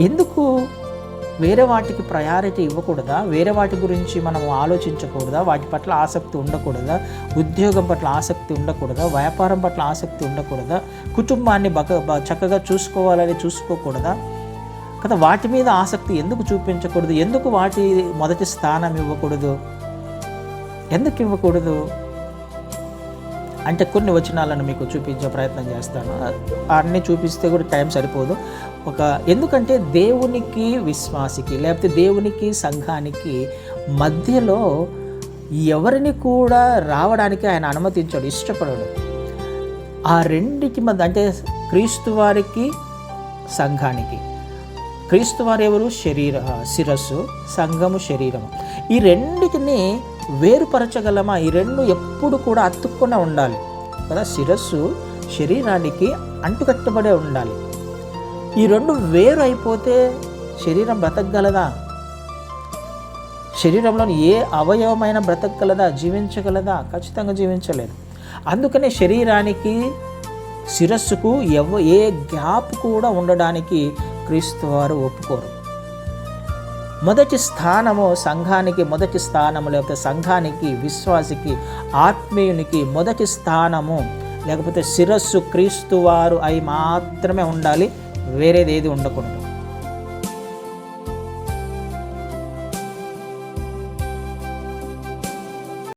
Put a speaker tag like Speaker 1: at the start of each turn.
Speaker 1: ఎందుకు వేరే వాటికి ప్రయారిటీ ఇవ్వకూడదా? వేరే వాటి గురించి మనం ఆలోచించకూడదా? వాటి పట్ల ఆసక్తి ఉండకూడదా? ఉద్యోగం పట్ల ఆసక్తి ఉండకూడదా? వ్యాపారం పట్ల ఆసక్తి ఉండకూడదా? కుటుంబాన్ని బక బ- చక్కగా చూసుకోవాలని చూసుకోకూడదా? కదా వాటి మీద ఆసక్తి ఎందుకు చూపించకూడదు? ఎందుకు వాటి మొదటి స్థానం ఇవ్వకూడదు? ఎందుకు ఇవ్వకూడదు? అంటే కొన్ని వచనాలను మీకు చూపించే ప్రయత్నం చేస్తాను. అన్నీ చూపిస్తే కూడా టైం సరిపోదు. ఒక ఎందుకంటే దేవునికి విశ్వాసికి లేకపోతే దేవునికి సంఘానికి మధ్యలో ఎవరిని కూడా రావడానికి ఆయన అనుమతించాడు ఇష్టపడడు. ఆ రెండికి మధ్య అంటే క్రీస్తు వారికి సంఘానికి. క్రీస్తు వారు ఎవరు? శరీర శిరస్సు సంఘము శరీరము. ఈ రెండిటిని వేరుపరచగలమా? ఈ రెండు ఎప్పుడు కూడా అతుక్కునే ఉండాలి. కదా? శిరస్సు శరీరానికి అంటుకట్టబడే ఉండాలి. ఈ రెండు వేరు అయిపోతే శరీరం బ్రతకగలదా? శరీరంలోని ఏ అవయవమైన బ్రతకగలదా? జీవించగలదా? ఖచ్చితంగా జీవించలేదు. అందుకనే శరీరానికి శిరస్సుకు ఎవ ఏ గ్యాప్ కూడా ఉండడానికి క్రీస్తు వారు ఒప్పుకోరు. మొదటి స్థానము సంఘానికి మొదటి స్థానము లేకపోతే సంఘానికి విశ్వాసికి ఆత్మీయునికి మొదటి స్థానము లేకపోతే శిరస్సు క్రీస్తు వారు అయి మాత్రమే ఉండాలి. వేరేది ఏది ఉండకూడదు.